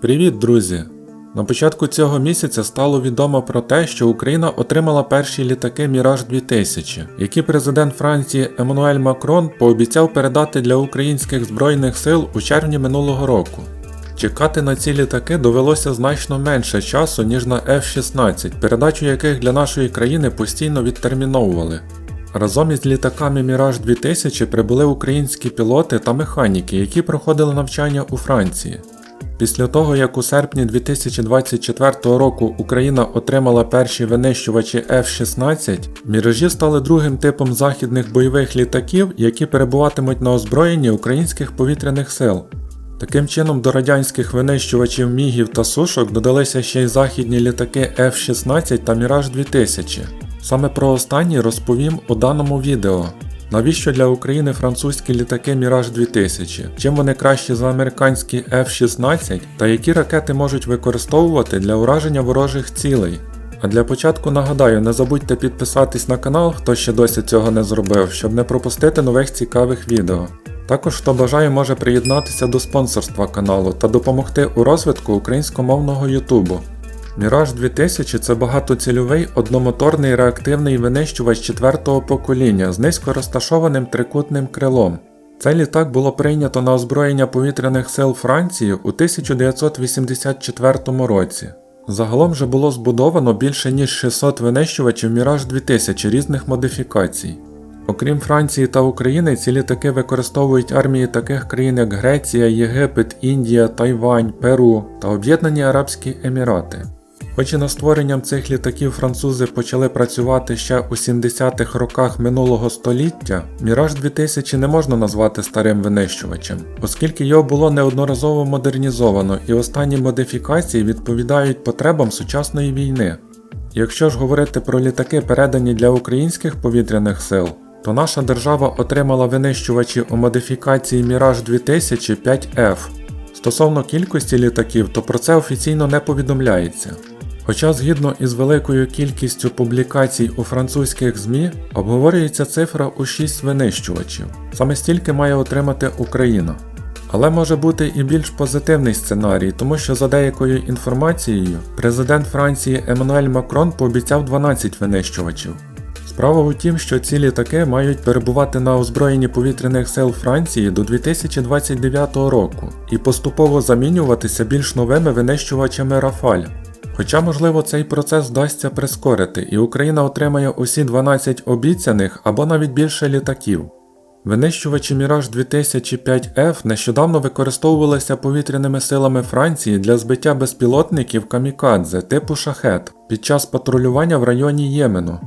Привіт, друзі! На початку цього місяця стало відомо про те, що Україна отримала перші літаки Міраж 2000, які президент Франції Еммануель Макрон пообіцяв передати для українських збройних сил у червні минулого року. Чекати на ці літаки довелося значно менше часу, ніж на F-16, передачу яких для нашої країни постійно відтерміновували. Разом із літаками Міраж 2000 прибули українські пілоти та механіки, які проходили навчання у Франції. Після того, як у серпні 2024 року Україна отримала перші винищувачі F-16, міражі стали другим типом західних бойових літаків, які перебуватимуть на озброєнні українських повітряних сил. Таким чином, до радянських винищувачів мігів та сушок додалися ще й західні літаки F-16 та Міраж 2000. Саме про останні розповім у даному відео. Навіщо для України французькі літаки Міраж 2000? Чим вони кращі за американські F-16 та які ракети можуть використовувати для ураження ворожих цілей? А для початку нагадаю, не забудьте підписатись на канал, хто ще досі цього не зробив, щоб не пропустити нових цікавих відео. Також хто бажає може приєднатися до спонсорства каналу та допомогти у розвитку українськомовного Ютубу. Міраж 2000 це багатоцільовий одномоторний реактивний винищувач четвертого покоління з низько розташованим трикутним крилом. Цей літак було прийнято на озброєння повітряних сил Франції у 1984 році. Загалом же було збудовано більше ніж 600 винищувачів Міраж 2000 різних модифікацій. Окрім Франції та України, ці літаки використовують армії таких країн як Греція, Єгипет, Індія, Тайвань, Перу та Об'єднані Арабські Емірати. Хоч і над створенням цих літаків французи почали працювати ще у 70-х роках минулого століття, Міраж 2000 не можна назвати старим винищувачем, оскільки його було неодноразово модернізовано і останні модифікації відповідають потребам сучасної війни. Якщо ж говорити про літаки, передані для українських повітряних сил, то наша держава отримала винищувачі у модифікації Міраж 2000 5F. Стосовно кількості літаків, то про це офіційно не повідомляється. Хоча згідно із великою кількістю публікацій у французьких ЗМІ обговорюється цифра у 6 винищувачів. Саме стільки має отримати Україна. Але може бути і більш позитивний сценарій, тому що за деякою інформацією президент Франції Еммануель Макрон пообіцяв 12 винищувачів. Справа у тім, що ці літаки мають перебувати на озброєнні повітряних сил Франції до 2029 року і поступово замінюватися більш новими винищувачами Рафаль. Хоча, можливо, цей процес вдасться прискорити, і Україна отримає усі 12 обіцяних або навіть більше літаків. Винищувачі Міраж 2005F нещодавно використовувалися повітряними силами Франції для збиття безпілотників камікадзе типу шахет під час патрулювання в районі Ємену.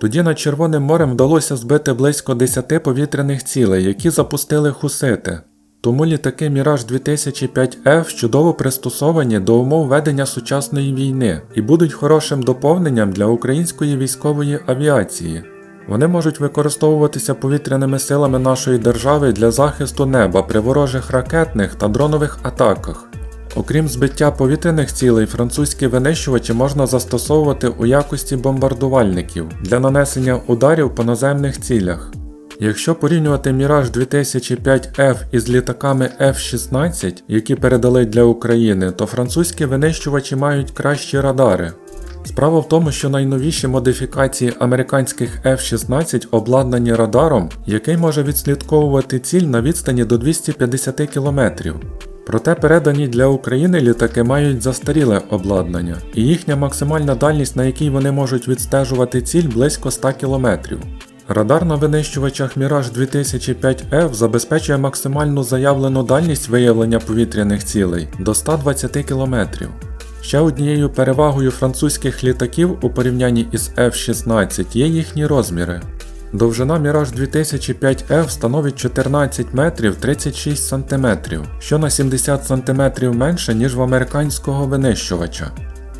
Тоді над Червоним морем вдалося збити близько 10 повітряних цілей, які запустили хусити. Тому літаки Міраж 2005F чудово пристосовані до умов ведення сучасної війни і будуть хорошим доповненням для української військової авіації. Вони можуть використовуватися повітряними силами нашої держави для захисту неба при ворожих ракетних та дронових атаках. Окрім збиття повітряних цілей, французькі винищувачі можна застосовувати у якості бомбардувальників для нанесення ударів по наземних цілях. Якщо порівнювати Міраж 2005F із літаками F-16, які передали для України, то французькі винищувачі мають кращі радари. Справа в тому, що найновіші модифікації американських F-16 обладнані радаром, який може відслідковувати ціль на відстані до 250 км. Проте передані для України літаки мають застаріле обладнання, і їхня максимальна дальність, на якій вони можуть відстежувати ціль близько 100 км. Радар на винищувачах Mirage 2005F забезпечує максимальну заявлену дальність виявлення повітряних цілей до 120 км. Ще однією перевагою французьких літаків у порівнянні із F-16 є їхні розміри. Довжина Mirage 2005F становить 14 метрів 36 см, що на 70 см менше, ніж в американського винищувача.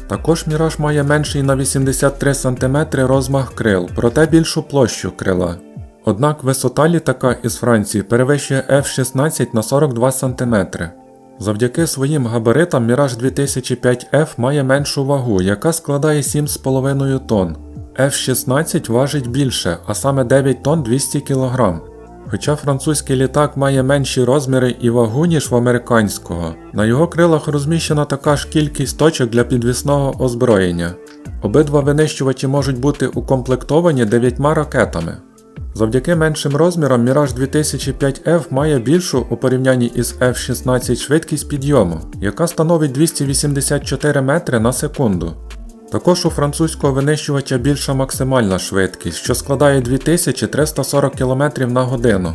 Також Міраж має менший на 83 см розмах крил, проте більшу площу крила. Однак висота літака із Франції перевищує F-16 на 42 см. Завдяки своїм габаритам Mirage 2005F має меншу вагу, яка складає 7,5 тонн. F-16 важить більше, а саме 9 тонн 200 кг. Хоча французький літак має менші розміри і вагу, ніж в американського, на його крилах розміщена така ж кількість точок для підвісного озброєння. Обидва винищувачі можуть бути укомплектовані дев'ятьма ракетами. Завдяки меншим розмірам Mirage 2005F має більшу у порівнянні із F-16 швидкість підйому, яка становить 284 метри на секунду. Також у французького винищувача більша максимальна швидкість, що складає 2340 км на годину.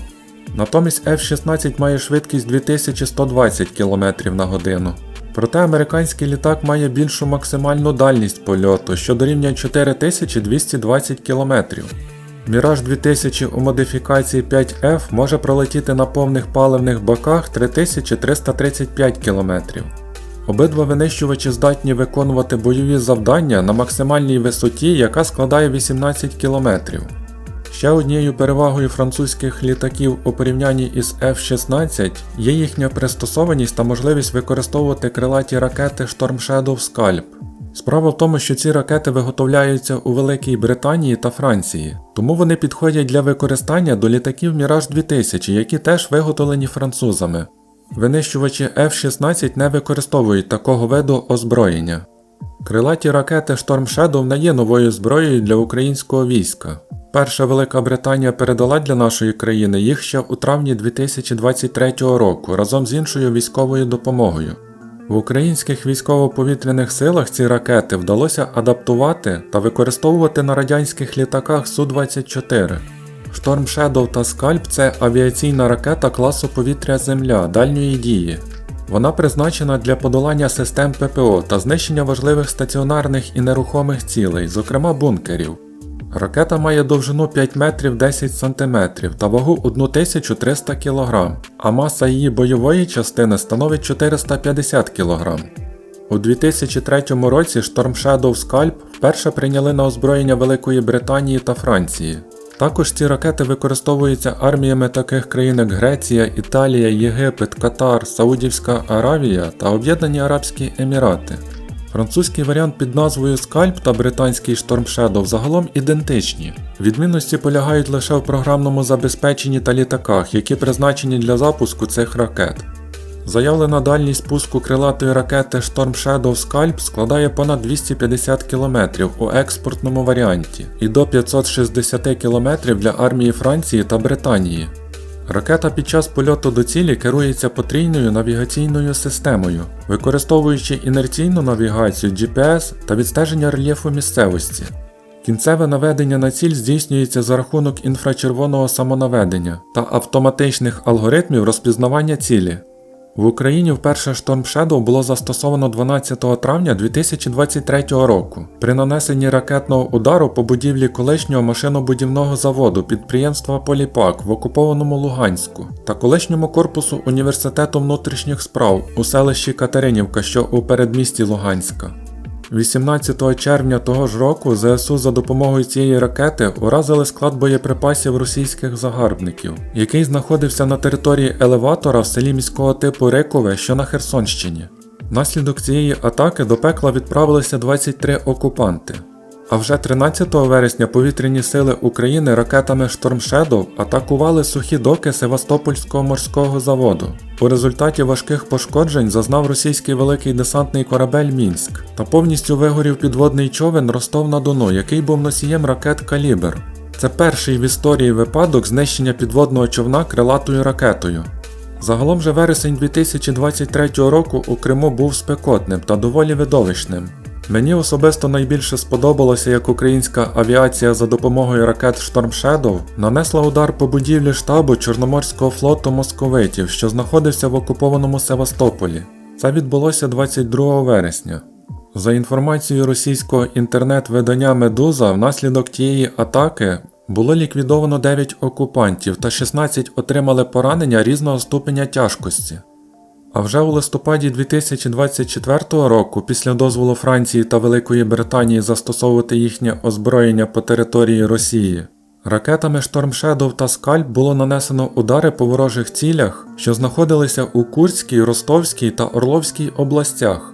Натомість F-16 має швидкість 2120 км на годину. Проте американський літак має більшу максимальну дальність польоту, що дорівнює 4220 км. Міраж 2000 у модифікації 5F може пролетіти на повних паливних баках 3335 км. Обидва винищувачі здатні виконувати бойові завдання на максимальній висоті, яка складає 18 км. Ще однією перевагою французьких літаків у порівнянні із F-16 є їхня пристосованість та можливість використовувати крилаті ракети Storm Shadow Scalp. Справа в тому, що ці ракети виготовляються у Великій Британії та Франції, тому вони підходять для використання до літаків Mirage 2000, які теж виготовлені французами. Винищувачі F-16 не використовують такого виду озброєння. Крилаті ракети Storm Shadow не є новою зброєю для українського війська. Перша Велика Британія передала для нашої країни їх ще у травні 2023 року разом з іншою військовою допомогою. В українських військово-повітряних силах ці ракети вдалося адаптувати та використовувати на радянських літаках Су-24. Шторм Shadow та Скальп це авіаційна ракета класу повітря Земля дальньої дії. Вона призначена для подолання систем ППО та знищення важливих стаціонарних і нерухомих цілей, зокрема бункерів. Ракета має довжину 5 метрів 10 см та вагу 1300 кг, а маса її бойової частини становить 450 кг. У 2003 році Storm Shadow Scalp вперше прийняли на озброєння Великої Британії та Франції. Також ці ракети використовуються арміями таких країн як Греція, Італія, Єгипет, Катар, Саудівська Аравія та Об'єднані Арабські Емірати. Французький варіант під назвою Scalp та британський Storm Shadow загалом ідентичні. Відмінності полягають лише в програмному забезпеченні та літаках, які призначені для запуску цих ракет. Заявлена дальність пуску крилатої ракети Storm Shadow Scalp складає понад 250 км у експортному варіанті і до 560 км для армії Франції та Британії. Ракета під час польоту до цілі керується потрійною навігаційною системою, використовуючи інерційну навігацію GPS та відстеження рельєфу місцевості. Кінцеве наведення на ціль здійснюється за рахунок інфрачервоного самонаведення та автоматичних алгоритмів розпізнавання цілі. В Україні вперше Storm Shadow було застосовано 12 травня 2023 року при нанесенні ракетного удару по будівлі колишнього машинобудівного заводу підприємства Поліпак в окупованому Луганську та колишньому корпусу Університету внутрішніх справ у селищі Катеринівка, що у передмісті Луганська. 18 червня того ж року ЗСУ за допомогою цієї ракети уразили склад боєприпасів російських загарбників, який знаходився на території елеватора в селі міського типу Рикове, що на Херсонщині. Внаслідок цієї атаки до пекла відправилися 23 окупанти. А вже 13 вересня повітряні сили України ракетами Storm Shadow атакували сухі доки Севастопольського морського заводу. У результаті важких пошкоджень зазнав російський великий десантний корабель Мінськ та повністю вигорів підводний човен Ростов на Дону, який був носієм ракет Калібр. Це перший в історії випадок знищення підводного човна крилатою ракетою. Загалом же вересень 2023 року у Криму був спекотним та доволі видовищним. Мені особисто найбільше сподобалося, як українська авіація за допомогою ракет Storm Shadow нанесла удар по будівлі штабу Чорноморського флоту московитів, що знаходився в окупованому Севастополі. Це відбулося 22 вересня. За інформацією російського інтернет-видання Медуза, внаслідок тієї атаки було ліквідовано 9 окупантів та 16 отримали поранення різного ступеня тяжкості. А вже у листопаді 2024 року, після дозволу Франції та Великої Британії застосовувати їхнє озброєння по території Росії, ракетами Storm Shadow та Скальп було нанесено удари по ворожих цілях, що знаходилися у Курській, Ростовській та Орловській областях.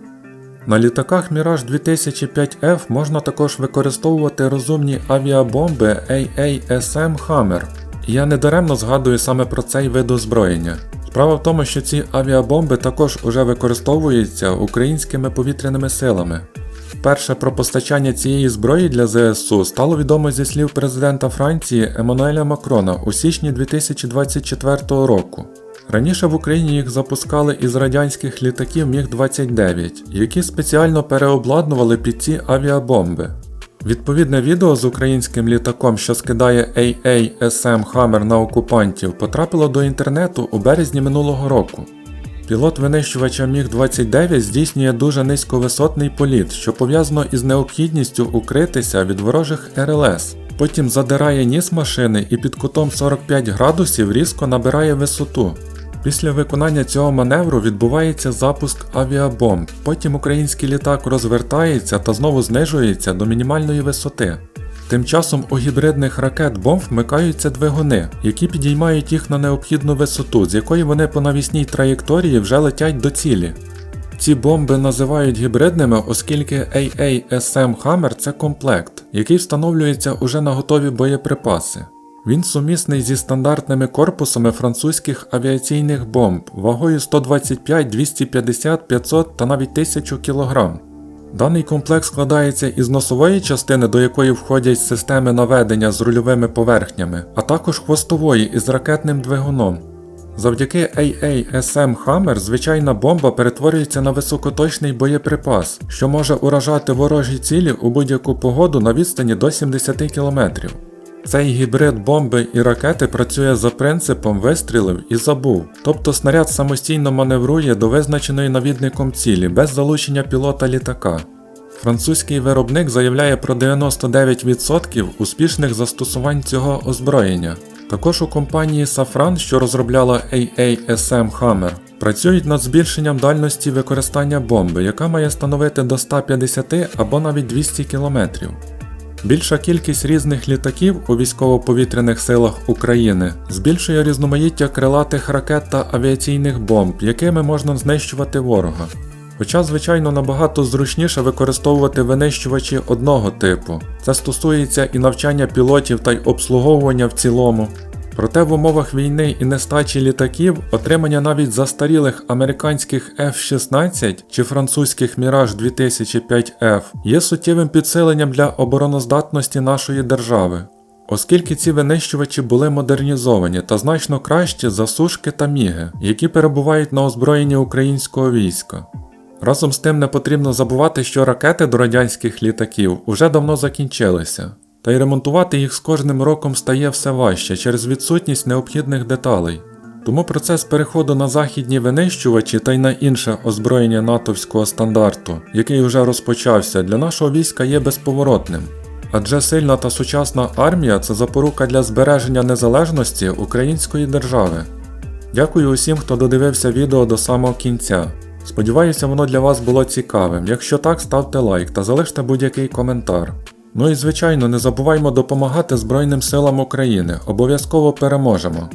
На літаках Mirage 2005F можна також використовувати розумні авіабомби AASM Hammer я недаремно згадую саме про цей вид озброєння. Справа в тому, що ці авіабомби також уже використовуються українськими повітряними силами. Перше про постачання цієї зброї для ЗСУ стало відомо зі слів президента Франції Еммануеля Макрона у січні 2024 року. Раніше в Україні їх запускали із радянських літаків Міг-29, які спеціально переобладнували під ці авіабомби. Відповідне відео з українським літаком, що скидає AASM Hammer на окупантів, потрапило до інтернету у березні минулого року. Пілот винищувача Міг-29 здійснює дуже низьковисотний політ, що пов'язано із необхідністю укритися від ворожих РЛС. Потім задирає ніс машини і під кутом 45 градусів різко набирає висоту. Після виконання цього маневру відбувається запуск авіабомб. Потім український літак розвертається та знову знижується до мінімальної висоти. Тим часом у гібридних ракет бомб вмикаються двигуни, які підіймають їх на необхідну висоту, з якої вони по навісній траєкторії вже летять до цілі. Ці бомби називають гібридними, оскільки AASM Hammer це комплект, який встановлюється уже на готові боєприпаси. Він сумісний зі стандартними корпусами французьких авіаційних бомб вагою 125, 250, 500 та навіть 1000 кг. Даний комплект складається із носової частини, до якої входять системи наведення з рульовими поверхнями, а також хвостової із ракетним двигуном. Завдяки AASM Hammer звичайна бомба перетворюється на високоточний боєприпас, що може уражати ворожі цілі у будь-яку погоду на відстані до 70 км. Цей гібрид бомби і ракети працює за принципом вистрілив і забув, тобто снаряд самостійно маневрує до визначеної навідником цілі без залучення пілота літака. Французький виробник заявляє про 99% успішних застосувань цього озброєння. Також у компанії Safran, що розробляла AASM Hammer, працюють над збільшенням дальності використання бомби, яка має становити до 150 або навіть 200 км. Більша кількість різних літаків у військово-повітряних силах України збільшує різноманіття крилатих ракет та авіаційних бомб, якими можна знищувати ворога. Хоча, звичайно, набагато зручніше використовувати винищувачі одного типу. Це стосується і навчання пілотів та й обслуговування в цілому. Проте в умовах війни і нестачі літаків отримання навіть застарілих американських F-16 чи французьких Mirage 2005F є суттєвим підсиленням для обороноздатності нашої держави, оскільки ці винищувачі були модернізовані та значно кращі за сушки та міги, які перебувають на озброєнні українського війська. Разом з тим не потрібно забувати, що ракети до радянських літаків уже давно закінчилися та й ремонтувати їх з кожним роком стає все важче через відсутність необхідних деталей. Тому процес переходу на західні винищувачі та й на інше озброєння натовського стандарту, який вже розпочався, для нашого війська є безповоротним. Адже сильна та сучасна армія це запорука для збереження незалежності української держави. Дякую усім, хто додивився відео до самого кінця. Сподіваюся, воно для вас було цікавим. Якщо так, ставте лайк та залиште будь-який коментар. Ну і звичайно, не забуваймо допомагати Збройним силам України. Обов'язково переможемо.